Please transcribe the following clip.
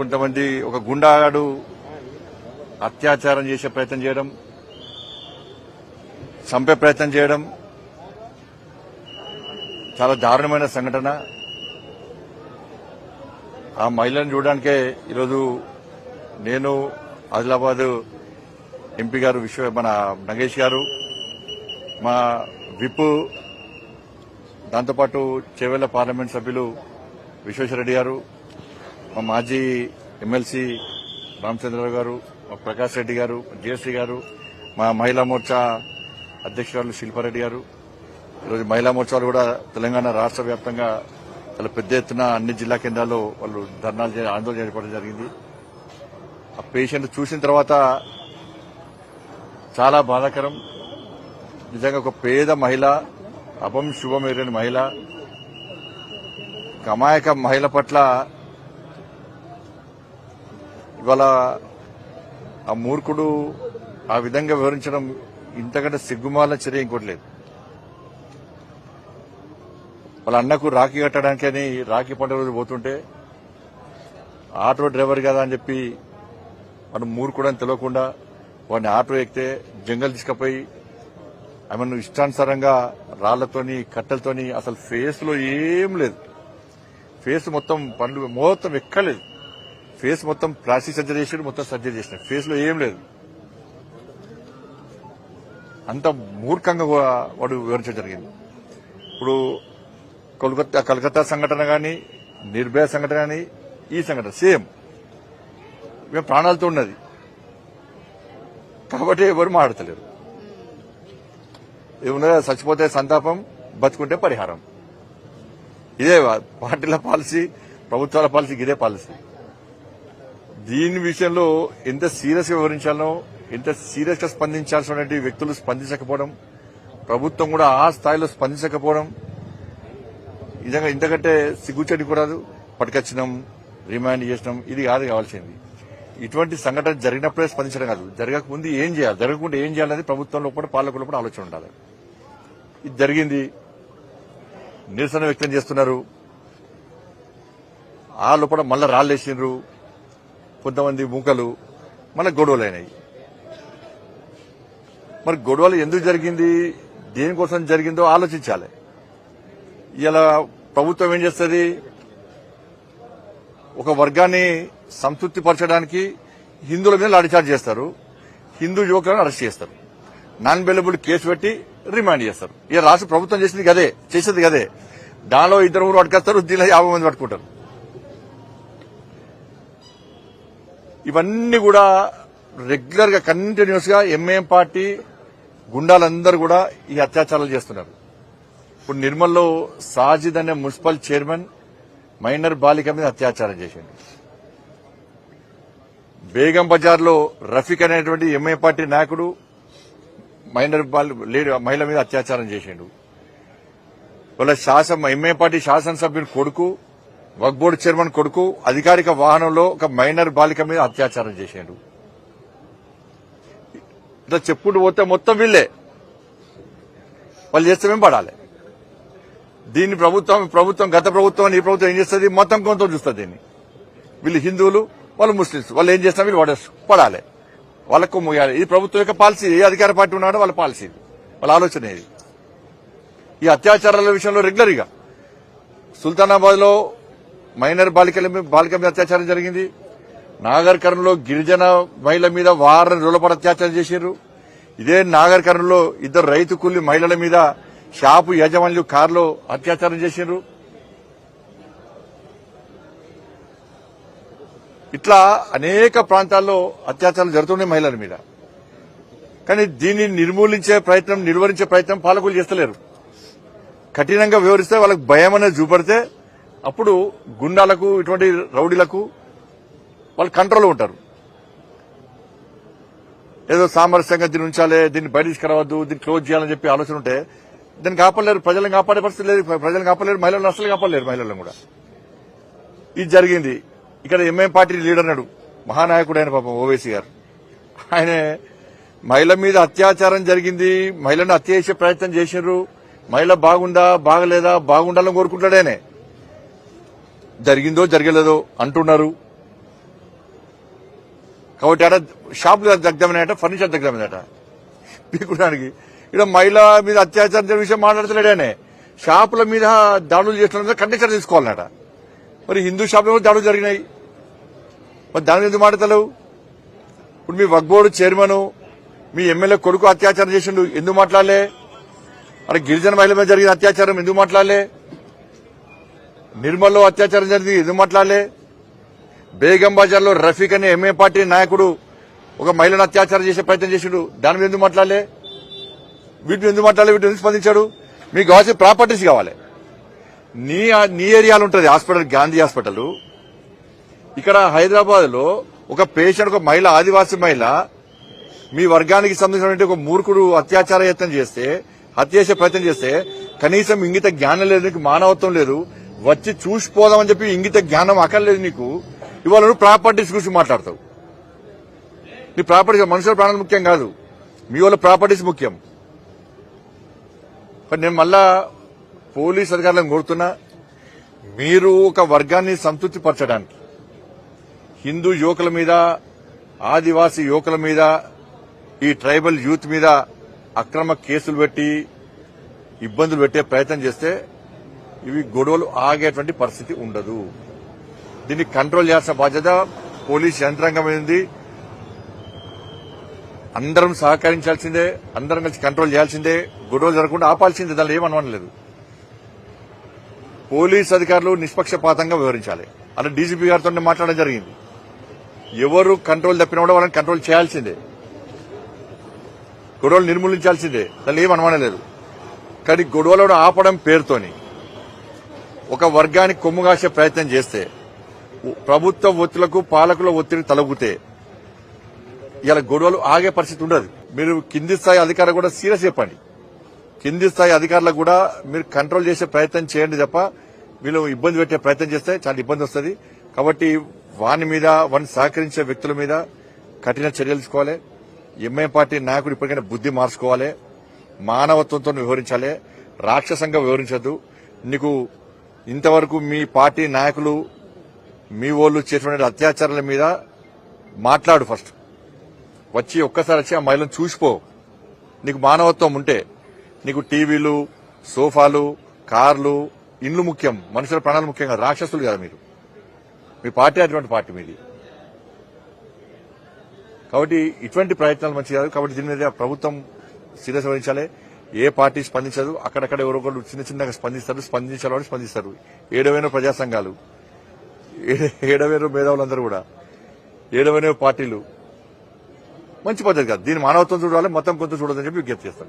కొంతమంది ఒక గుండాగాడు అత్యాచారం చేసే ప్రయత్నం చేయడం చంపే ప్రయత్నం చేయడం చాలా దారుణమైన సంఘటన. ఆ మహిళను చూడడానికే ఈరోజు నేను ఆదిలాబాద్ ఎంపీ గారు విశ్వ మన నగేష్ గారు మా విప్ దాంతోపాటు చేవెళ్ళ పార్లమెంట్ సభ్యులు విశ్వేశ్వరరెడ్డి గారు మా మాజీ ఎమ్మెల్సీ రామచంద్రరావు గారు మా ప్రకాష్ రెడ్డి గారు జేసీ గారు మా మహిళా మోర్చా అధ్యక్షురాలు శిల్పారెడ్డి గారు. ఈరోజు మహిళా మోర్చాలు కూడా తెలంగాణ రాష్ట్ర వ్యాప్తంగా చాలా పెద్ద ఎత్తున అన్ని జిల్లా కేంద్రాల్లో వాళ్ళు ధర్నాలు చే- ఆందోళన చేపట్టడం జరిగింది. ఆ పేషెంట్ చూసిన తర్వాత చాలా బాధాకరం. నిజంగా ఒక పేద మహిళ అపం శుభం మహిళ కమాయక మహిళ పట్ల ఇవాళ ఆ మూర్ఖుడు ఆ విధంగా వివరించడం ఇంతకంటే సిగ్గుమాల చర్య ఇంకోటి లేదు. వాళ్ళ అన్నకు రాఖీ కట్టడానికని రాఖీ పండుగ రోజు పోతుంటే ఆటో డ్రైవర్ కదా అని చెప్పి వాడు మూర్ఖుడు అని తెలియకుండా వాడిని ఆటో ఎక్కితే జంగల్ తీసుకుపోయి ఆమెను ఇష్టానుసారంగా రాళ్ళతోని కట్టెలతోని అసలు ఫేస్లో ఏం లేదు. ఫేస్ మొత్తం పండ్లు మొత్తం ఎక్కలేదు. ఫేస్ మొత్తం ప్లాస్టిక్ సర్జరీ చేసాడు మొత్తం సర్జరీ చేసినాడు ఫేస్లో ఏం లేదు. అంత మూర్ఖంగా వాడు వివరించడం జరిగింది. ఇప్పుడు కోల్కతా కలకత్తా సంఘటన కానీ నిర్భయ సంఘటన కానీ ఈ సంఘటన సేమ్. మేము ప్రాణాలతో ఉన్నది. కాబట్టి ఎవరు మాట్లాడతలేరు. ఏమున్నా చచ్చిపోతే సంతాపం బతుకుంటే పరిహారం. ఇదే పార్టీల పాలసీ ప్రభుత్వాల పాలసీకి ఇదే పాలసీ. దీని విషయంలో ఎంత సీరియస్గా వివరించాలో ఎంత సీరియస్గా స్పందించాల్సిన వ్యక్తులు స్పందించకపోవడం ప్రభుత్వం కూడా ఆ స్థాయిలో స్పందించకపోవడం నిజంగా ఇంతకంటే సిగ్గుచెడి కూడా పట్టుకొచ్చినాం రిమాండ్ చేసినాం ఇది కాదు కావాల్సింది. ఇటువంటి సంఘటన జరిగినప్పుడే స్పందించడం కాదు. జరగకముందు ఏం చేయాలి? జరగకుండా ఏం చేయాలనేది ప్రభుత్వంలో కూడా పాలకులు కూడా ఆలోచన ఉండాలి. ఇది జరిగింది. నిరసన వ్యక్తం చేస్తున్నారు. ఆ లోపల మళ్ళా రాళ్ళేసిండ్రు. కొంతమంది మూకలు మళ్ళీ గొడవలు అయినాయి మరి గొడవలు ఎందుకు జరిగింది? దేనికోసం జరిగిందో ఆలోచించాలి. ఇలా ప్రభుత్వం ఏం చేస్తుంది? ఒక వర్గాన్ని సంతృప్తి పరచడానికి హిందువుల మీద లాఠీచార్జ్ చేస్తారు. హిందూ యువకులను అరెస్ట్ చేస్తారు. నాన్ బెలబుల్ కేసు పెట్టి రిమాండ్ చేస్తారు. ఇక రాష్ట్ర ప్రభుత్వం చేసింది గదే చేసేది కదే దానిలో ఇద్దరు ఊరు పట్టుకొస్తారు దీనిలో యాభై మంది పట్టుకుంటారు. ఇవన్నీ కూడా రెగ్యులర్గా కంటిన్యూస్గా ఎంఏఎం పార్టీ గుండాలందరూ కూడా ఈ అత్యాచారాలు చేస్తున్నారు. ఇప్పుడు నిర్మల్లో సాజిద్ అనే మున్సిపల్ చైర్మన్ మైనర్ బాలిక మీద అత్యాచారం చేసిండు. బేగం బజార్లో రఫీక్ అనేటువంటి ఎంఏ పార్టీ నాయకుడు మైనర్ లేడీ మహిళ మీద అత్యాచారం చేసిండు. వాళ్ళ శాసన ఎంఏ పార్టీ శాసనసభ్యుని కొడుకు వక్ బోర్డు చైర్మన్ కొడుకు అధికారిక వాహనంలో ఒక మైనర్ బాలిక మీద అత్యాచారం చేసిండు. ఇట్లా చెప్పుకుంటూ పోతే మొత్తం వీళ్ళే. వాళ్ళు చేస్తే మేము పడాలి. దీన్ని ప్రభుత్వం ప్రభుత్వం గత ప్రభుత్వం ఈ ప్రభుత్వం ఏం చేస్తుంది? మొత్తం కొంత చూస్తుంది దీన్ని. వీళ్ళు హిందువులు వాళ్ళు ముస్లింస్ వాళ్ళు ఏం చేస్తారు వీళ్ళు పడేస్తారు పడాలి. వాళ్ళకు ముయ్యాలి ఇది ప్రభుత్వం యొక్క పాలసీ ఏ అధికార పార్టీ ఉన్నాడో వాళ్ళ పాలసీ వాళ్ళ ఆలోచన ఇది. ఈ అత్యాచారాల విషయంలో రెగ్యులర్గా సుల్తానాబాద్లో మైనర్ బాలికల బాలిక మీద అత్యాచారం జరిగింది. నాగర్ గిరిజన మహిళ మీద వారం రోజుల పాటు అత్యాచారం చేశారు ఇదే నాగర్ ఇద్దరు రైతు కూలి మహిళల మీద షాపు యజమానులు కారులో అత్యాచారం చేశారు ఇట్లా అనేక ప్రాంతాల్లో అత్యాచారాలు జరుగుతున్నాయి మహిళల మీద. కానీ దీన్ని నిర్మూలించే ప్రయత్నం నిర్వహించే ప్రయత్నం పాలకులు చేస్తలేరు. కఠినంగా వివరిస్తే వాళ్ళకి భయం అనేది చూపడితే అప్పుడు గుండాలకు ఇటువంటి రౌడీలకు వాళ్ళు కంట్రోల్ ఉంటారు. ఏదో సామరస్యంగా దీన్ని ఉంచాలి దీన్ని బయట తీసుకురావద్దు దీన్ని క్లోజ్ చేయాలని చెప్పి ఆలోచన ఉంటే దీన్ని కాపాడలేరు ప్రజలను కాపాడే పరిస్థితి లేదు ప్రజలను కాపాడలేరు మహిళలను అసలు కాపాడలేరు మహిళలను కూడా. ఇది జరిగింది. ఇక్కడ ఎంఎం పార్టీ లీడర్ నాడు మహానాయకుడు ఆయన పాపం ఓవైసీ గారు. ఆయన మహిళ మీద అత్యాచారం జరిగింది మహిళను హత్య చేసే ప్రయత్నం చేసినారు మహిళ బాగుందా బాగలేదా బాగుండాలని కోరుకుంటాడేనే జరిగిందో జరగలేదో అంటున్నారు. కాబట్టి ఆడ షాపులు దగ్గమైనట ఫర్నిచర్ దగ్గమైనట. పీకుడానికి. ఇక్కడ మహిళ మీద అత్యాచారం జరిగే విషయం మాట్లాడతలేడానే షాపుల మీద దాడులు చేస్తున్న కండిషన్ తీసుకోవాలన్నట మరి హిందూ షాపులో కూడా దాడులు జరిగినాయి. మరి దాని మీద ఎందుకు మాట్లాడతలేవు? ఇప్పుడు మీ వగ్బోర్డు చైర్మన్ మీ ఎమ్మెల్యే కొడుకు అత్యాచారం చేసిండు ఎందుకు మాట్లాడలే? అరే గిరిజన మహిళ మీద జరిగిన అత్యాచారం ఎందుకు మాట్లాడలే? నిర్మల్లో అత్యాచారం జరిగింది. ఎందుకు మాట్లాడలే? బేగం బజార్లో రఫీక్ అనే ఎంఏ పార్టీ నాయకుడు ఒక మహిళను అత్యాచారం చేసే ప్రయత్నం చేసిండు. దాని మీద ఎందుకు మాట్లాడలే? వీటిని ఎందుకు మాట్లాడలే? వీటిని ఎందుకు స్పందించాడు? మీకు కావాల్సిన ప్రాపర్టీస్ కావాలి. నీ నీ ఏరియాలో ఉంటుంది హాస్పిటల్ గాంధీ హాస్పిటల్. ఇక్కడ హైదరాబాద్లో ఒక పేషెంట్ ఒక మహిళ ఆదివాసీ మహిళ మీ వర్గానికి సంబంధించినటువంటి ఒక మూర్ఖుడు అత్యాచార యత్నం చేస్తే హత్య చేసే ప్రయత్నం చేస్తే కనీసం ఇంగిత జ్ఞానం లేదు మానవత్వం లేదు. వచ్చి చూసిపోదామని చెప్పి ఇంగిత జ్ఞానం అక్కర్లేదు నీకు. ఇవాళ నువ్వు ప్రాపర్టీస్ గురించి మాట్లాడతావు. నీ ప్రాపర్టీస్ మనుషుల ప్రాణాలు ముఖ్యం కాదు. మీ వాళ్ళ ప్రాపర్టీస్ ముఖ్యం. నేను మళ్ళా పోలీస్ అధికారులను కోరుతున్నా మీరు ఒక వర్గాన్ని సంతృప్తి పరచడానికి హిందూ యువకుల మీద ఆదివాసీ యువకుల మీద ఈ ట్రైబల్ యూత్ మీద అక్రమ కేసులు పెట్టి ఇబ్బందులు పెట్టే ప్రయత్నం చేస్తే ఇవి గొడవలు ఆగేటువంటి పరిస్థితి ఉండదు. దీన్ని కంట్రోల్ చేయాల్సిన బాధ్యత పోలీస్ యంత్రాంగం మీద అందరం సహకరించాల్సిందే అందరం కలిసి కంట్రోల్ చేయాల్సిందే. గొడవలు జరగకుండా ఆపాల్సిందే దానిలో ఏమనలేదు పోలీస్ అధికారులు నిష్పక్షపాతంగా వ్యవహరించాలి. అలా డీజీపీ గారితో మాట్లాడడం జరిగింది. ఎవరు కంట్రోల్ తప్పినా కూడా వాళ్ళని కంట్రోల్ చేయాల్సిందే. గొడవలు నిర్మూలించాల్సిందే దానిలో ఏం కానీ గొడవలను ఆపడం పేరుతోని ఒక వర్గానికి కొమ్ము కాసే ప్రయత్నం చేస్తే ప్రభుత్వ ఒత్తులకు పాలకుల ఒత్తిడి తలగుతే ఇలా గొడవలు ఆగే పరిస్థితి ఉండదు. మీరు కింది స్థాయి అధికారులు కూడా సీరియస్ చెప్పండి. కింది స్థాయి అధికారులకు కూడా మీరు కంట్రోల్ చేసే ప్రయత్నం చేయండి తప్ప వీళ్ళు ఇబ్బంది పెట్టే ప్రయత్నం చేస్తే చాలా ఇబ్బంది వస్తుంది. కాబట్టి వాని మీద వారిని సహకరించే వ్యక్తుల మీద కఠిన చర్యలు తీసుకోవాలి. ఎంఐ పార్టీ నాయకుడు ఇప్పటికైనా బుద్ధి మార్చుకోవాలి. మానవత్వంతో వ్యవహరించాలి. రాక్షసంగా వ్యవహరించద్దు. నీకు ఇంతవరకు మీ పార్టీ నాయకులు మీ వాళ్ళు చేసినటువంటి అత్యాచారాల మీద మాట్లాడు ఫస్ట్. వచ్చి ఒక్కసారి వచ్చి ఆ మహిళను చూసిపో. నీకు మానవత్వం ఉంటే నీకు టీవీలు సోఫాలు కార్లు ఇండ్లు ముఖ్యం మనుషుల ప్రాణాలు ముఖ్యం కాదు రాక్షసులు కదా మీరు. మీ పార్టీ అటువంటి పార్టీ మీది. కాబట్టి ఇటువంటి ప్రయత్నాలు మంచి కాదు. కాబట్టి దీని మీద ప్రభుత్వం సీరియస్ వహించాలి. ఏ పార్టీ స్పందించదు అక్కడక్కడ ఎవరో ఒకరు చిన్న చిన్నగా స్పందిస్తారు స్పందించాలని స్పందిస్తారు. ఏడవైన ప్రజా సంఘాలు ఏ- ఏడవేరు మేధావులందరూ కూడా ఏడవైన పార్టీలు. మంచి పద్ధతి కాదు. దీని మానవత్వం చూడాలి మొత్తం కొంత చూడదని చెప్పి విజ్ఞప్తి చేస్తాను